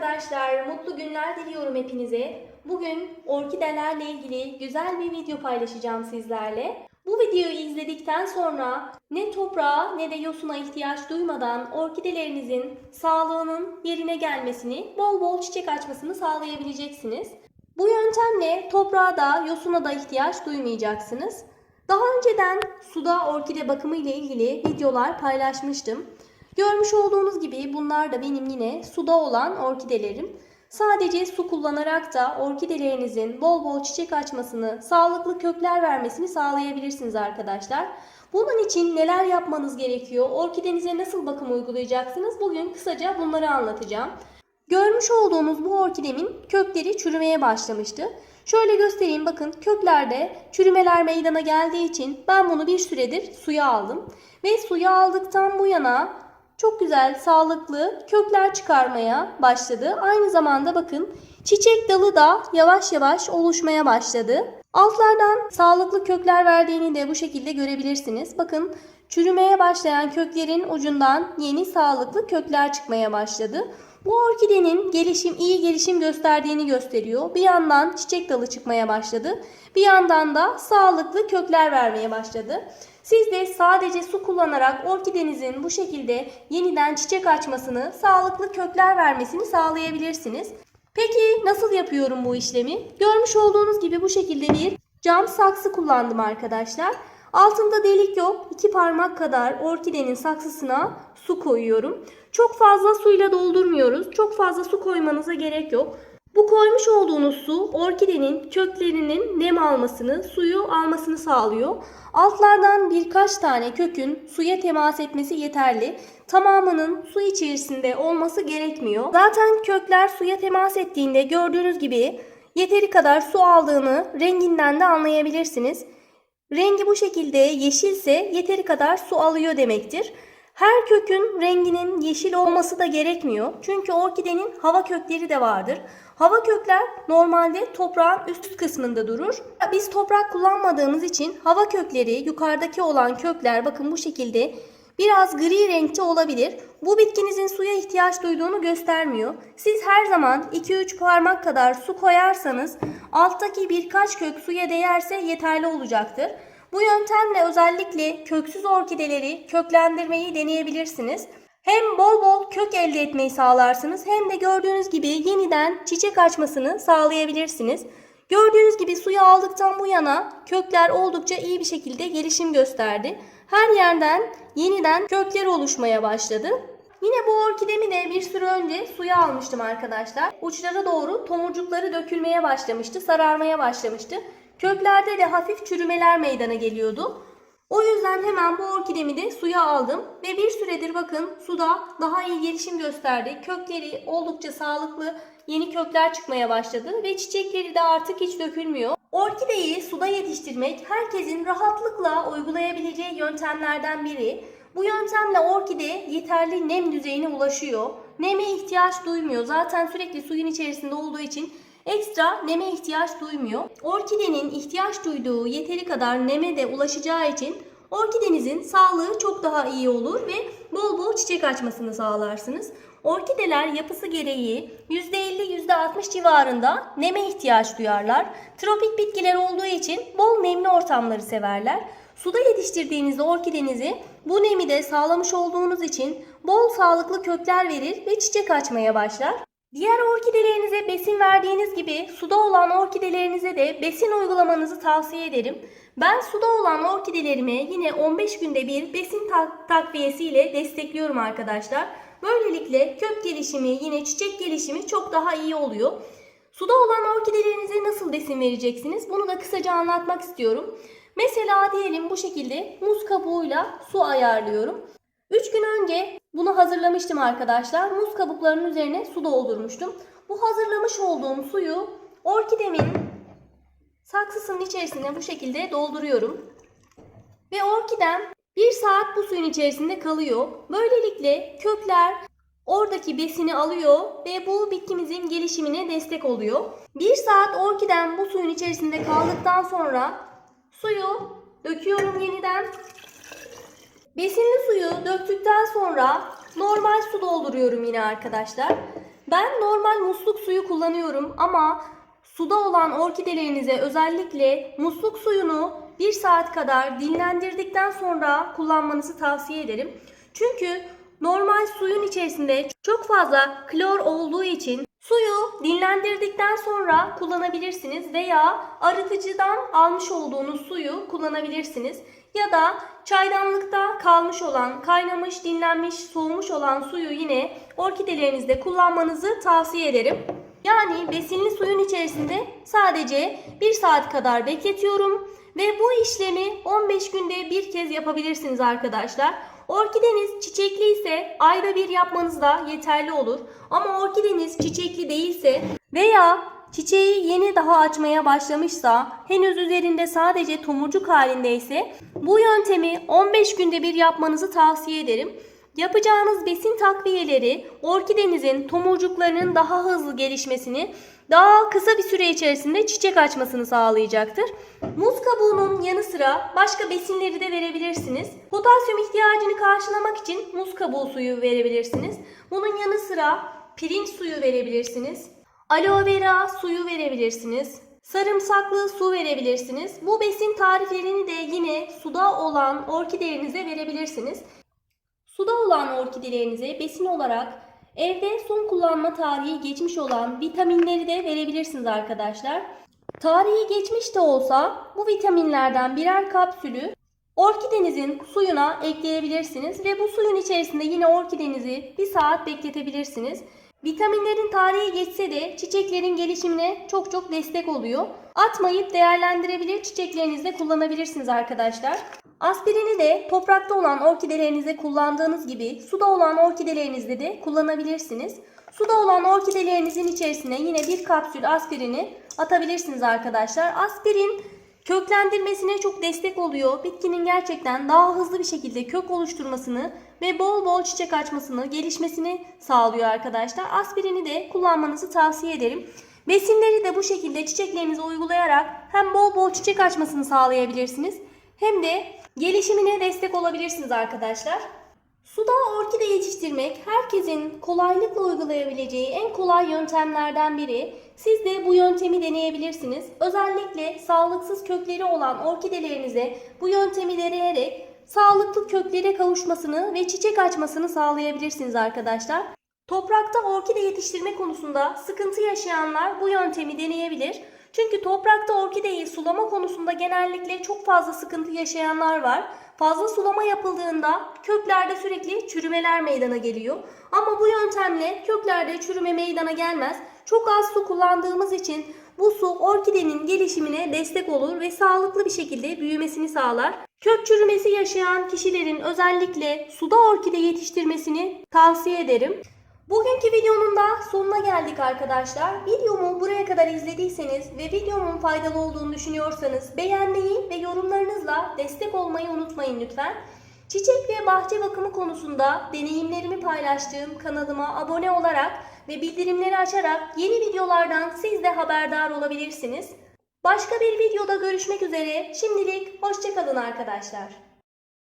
arkadaşlar, mutlu günler diliyorum hepinize. Bugün orkidelerle ilgili güzel bir video paylaşacağım sizlerle. Bu videoyu izledikten sonra ne toprağa ne de yosuna ihtiyaç duymadan orkidelerinizin sağlığının yerine gelmesini, bol bol çiçek açmasını sağlayabileceksiniz. Bu yöntemle toprağa da yosuna da ihtiyaç duymayacaksınız. Daha önceden suda orkide bakımı ile ilgili videolar paylaşmıştım. Görmüş olduğunuz gibi bunlar da benim yine suda olan orkidelerim. Sadece su kullanarak da orkidelerinizin bol bol çiçek açmasını, sağlıklı kökler vermesini sağlayabilirsiniz arkadaşlar. Bunun için neler yapmanız gerekiyor? Orkidenize nasıl bakım uygulayacaksınız? Bugün kısaca bunları anlatacağım. Görmüş olduğunuz bu orkidemin kökleri çürümeye başlamıştı. Şöyle göstereyim bakın köklerde çürümeler meydana geldiği için ben bunu bir süredir suya aldım. Ve suya aldıktan bu yana çok güzel sağlıklı kökler çıkarmaya başladı. Aynı zamanda bakın çiçek dalı da yavaş yavaş oluşmaya başladı. Altlardan sağlıklı kökler verdiğini de bu şekilde görebilirsiniz. Bakın çürümeye başlayan köklerin ucundan yeni sağlıklı kökler çıkmaya başladı. Bu orkidenin gelişim iyi gelişim gösterdiğini gösteriyor. Bir yandan çiçek dalı çıkmaya başladı. Bir yandan da sağlıklı kökler vermeye başladı. Siz de sadece su kullanarak orkidenizin bu şekilde yeniden çiçek açmasını, sağlıklı kökler vermesini sağlayabilirsiniz. Peki nasıl yapıyorum bu işlemi? Görmüş olduğunuz gibi bu şekilde bir cam saksı kullandım arkadaşlar. Altında delik yok. İki parmak kadar orkidenin saksısına su koyuyorum. Çok fazla suyla doldurmuyoruz. Çok fazla su koymanıza gerek yok. Bu koymuş olduğunuz su orkidenin köklerinin nem almasını, suyu almasını sağlıyor. Altlardan birkaç tane kökün suya temas etmesi yeterli. Tamamının su içerisinde olması gerekmiyor. Zaten kökler suya temas ettiğinde gördüğünüz gibi yeteri kadar su aldığını renginden de anlayabilirsiniz. Rengi bu şekilde yeşilse yeteri kadar su alıyor demektir. Her kökün renginin yeşil olması da gerekmiyor. Çünkü orkidenin hava kökleri de vardır. Hava kökler normalde toprağın üst kısmında durur. Biz toprak kullanmadığımız için hava kökleri yukarıdaki olan kökler bakın bu şekilde biraz gri renkte olabilir. Bu bitkinizin suya ihtiyaç duyduğunu göstermiyor. Siz her zaman 2-3 parmak kadar su koyarsanız alttaki birkaç kök suya değerse yeterli olacaktır. Bu yöntemle özellikle köksüz orkideleri köklendirmeyi deneyebilirsiniz. Hem bol bol kök elde etmeyi sağlarsınız hem de gördüğünüz gibi yeniden çiçek açmasını sağlayabilirsiniz. Gördüğünüz gibi suyu aldıktan bu yana kökler oldukça iyi bir şekilde gelişim gösterdi. Her yerden yeniden kökler oluşmaya başladı. Yine bu orkidemi de bir süre önce suya almıştım arkadaşlar. Uçlara doğru tomurcukları dökülmeye başlamıştı, sararmaya başlamıştı. Köklerde de hafif çürümeler meydana geliyordu. O yüzden hemen bu orkidemi de suya aldım ve bir süredir bakın suda daha iyi gelişim gösterdi. Kökleri oldukça sağlıklı yeni kökler çıkmaya başladı ve çiçekleri de artık hiç dökülmüyor. Orkideyi suda yetiştirmek herkesin rahatlıkla uygulayabileceği yöntemlerden biri. Bu yöntemle orkide yeterli nem düzeyine ulaşıyor. Neme ihtiyaç duymuyor. Zaten sürekli suyun içerisinde olduğu için ekstra neme ihtiyaç duymuyor. Orkidenin ihtiyaç duyduğu yeteri kadar neme de ulaşacağı için orkidenizin sağlığı çok daha iyi olur ve bol bol çiçek açmasını sağlarsınız. Orkideler yapısı gereği %50-%60 civarında neme ihtiyaç duyarlar. Tropik bitkiler olduğu için bol nemli ortamları severler. Suda yetiştirdiğinizde orkidenizi bu nemi de sağlamış olduğunuz için bol sağlıklı kökler verir ve çiçek açmaya başlar. Diğer orkidelerinize besin verdiğiniz gibi suda olan orkidelerinize de besin uygulamanızı tavsiye ederim. Ben suda olan orkidelerime yine 15 günde bir besin tak takviyesi ile destekliyorum arkadaşlar. Böylelikle kök gelişimi yine çiçek gelişimi çok daha iyi oluyor. Suda olan orkidelerinize nasıl besin vereceksiniz? Bunu da kısaca anlatmak istiyorum. Mesela diyelim bu şekilde muz kabuğuyla su ayarlıyorum. 3 gün önce bunu hazırlamıştım arkadaşlar. Muz kabuklarının üzerine su doldurmuştum. Bu hazırlamış olduğum suyu orkidemin saksısının içerisine bu şekilde dolduruyorum. Ve orkidem 1 saat bu suyun içerisinde kalıyor. Böylelikle kökler oradaki besini alıyor ve bu bitkimizin gelişimine destek oluyor. 1 saat orkidem bu suyun içerisinde kaldıktan sonra suyu döküyorum yeniden. Besinli suyu döktükten sonra normal su dolduruyorum yine arkadaşlar. Ben normal musluk suyu kullanıyorum ama suda olan orkidelerinize özellikle musluk suyunu 1 saat kadar dinlendirdikten sonra kullanmanızı tavsiye ederim. Çünkü normal suyun içerisinde çok fazla klor olduğu için suyu dinlendirdikten sonra kullanabilirsiniz veya arıtıcıdan almış olduğunuz suyu kullanabilirsiniz. Ya da çaydanlıkta kalmış olan, kaynamış, dinlenmiş, soğumuş olan suyu yine orkidelerinizde kullanmanızı tavsiye ederim. Yani besinli suyun içerisinde sadece 1 saat kadar bekletiyorum ve bu işlemi 15 günde bir kez yapabilirsiniz arkadaşlar. Orkideniz çiçekli ise ayda bir yapmanız da yeterli olur. Ama orkideniz çiçekli değilse veya çiçeği yeni daha açmaya başlamışsa, henüz üzerinde sadece tomurcuk halindeyse bu yöntemi 15 günde bir yapmanızı tavsiye ederim. Yapacağınız besin takviyeleri orkidenizin tomurcuklarının daha hızlı gelişmesini, daha kısa bir süre içerisinde çiçek açmasını sağlayacaktır. Muz kabuğunun yanı sıra başka besinleri de verebilirsiniz. Potasyum ihtiyacını karşılamak için muz kabuğu suyu verebilirsiniz. Bunun yanı sıra pirinç suyu verebilirsiniz. Aloe vera suyu verebilirsiniz. Sarımsaklı su verebilirsiniz. Bu besin tariflerini de yine suda olan orkidelerinize verebilirsiniz. Suda olan orkidelerinize besin olarak evde son kullanma tarihi geçmiş olan vitaminleri de verebilirsiniz arkadaşlar. Tarihi geçmiş de olsa bu vitaminlerden birer kapsülü orkidenizin suyuna ekleyebilirsiniz ve bu suyun içerisinde yine orkidenizi bir saat bekletebilirsiniz. Vitaminlerin tarihi geçse de çiçeklerin gelişimine çok çok destek oluyor. Atmayıp değerlendirebilir çiçeklerinizde kullanabilirsiniz arkadaşlar. Aspirini de toprakta olan orkidelerinize kullandığınız gibi suda olan orkidelerinizde de kullanabilirsiniz. Suda olan orkidelerinizin içerisine yine bir kapsül aspirini atabilirsiniz arkadaşlar. Aspirin köklendirmesine çok destek oluyor. Bitkinin gerçekten daha hızlı bir şekilde kök oluşturmasını ve bol bol çiçek açmasını, gelişmesini sağlıyor arkadaşlar. Aspirini de kullanmanızı tavsiye ederim. Besinleri de bu şekilde çiçeklerinize uygulayarak hem bol bol çiçek açmasını sağlayabilirsiniz hem de gelişimine destek olabilirsiniz arkadaşlar. Suda orkide yetiştirmek herkesin kolaylıkla uygulayabileceği en kolay yöntemlerden biri. Siz de bu yöntemi deneyebilirsiniz. Özellikle sağlıksız kökleri olan orkidelerinize bu yöntemi deneyerek sağlıklı köklere kavuşmasını ve çiçek açmasını sağlayabilirsiniz arkadaşlar. Toprakta orkide yetiştirme konusunda sıkıntı yaşayanlar bu yöntemi deneyebilir. Çünkü toprakta orkideyi sulama konusunda genellikle çok fazla sıkıntı yaşayanlar var. Fazla sulama yapıldığında köklerde sürekli çürümeler meydana geliyor. Ama bu yöntemle köklerde çürüme meydana gelmez. Çok az su kullandığımız için bu su orkidenin gelişimine destek olur ve sağlıklı bir şekilde büyümesini sağlar. Kök çürümesi yaşayan kişilerin özellikle suda orkide yetiştirmesini tavsiye ederim. Bugünkü videonun da sonuna geldik arkadaşlar. Videomu buraya kadar izlediyseniz ve videomun faydalı olduğunu düşünüyorsanız beğenmeyi ve yorumlarınızla destek olmayı unutmayın lütfen. Çiçek ve bahçe bakımı konusunda deneyimlerimi paylaştığım kanalıma abone olarak ve bildirimleri açarak yeni videolardan siz de haberdar olabilirsiniz. Başka bir videoda görüşmek üzere. Şimdilik hoşçakalın arkadaşlar.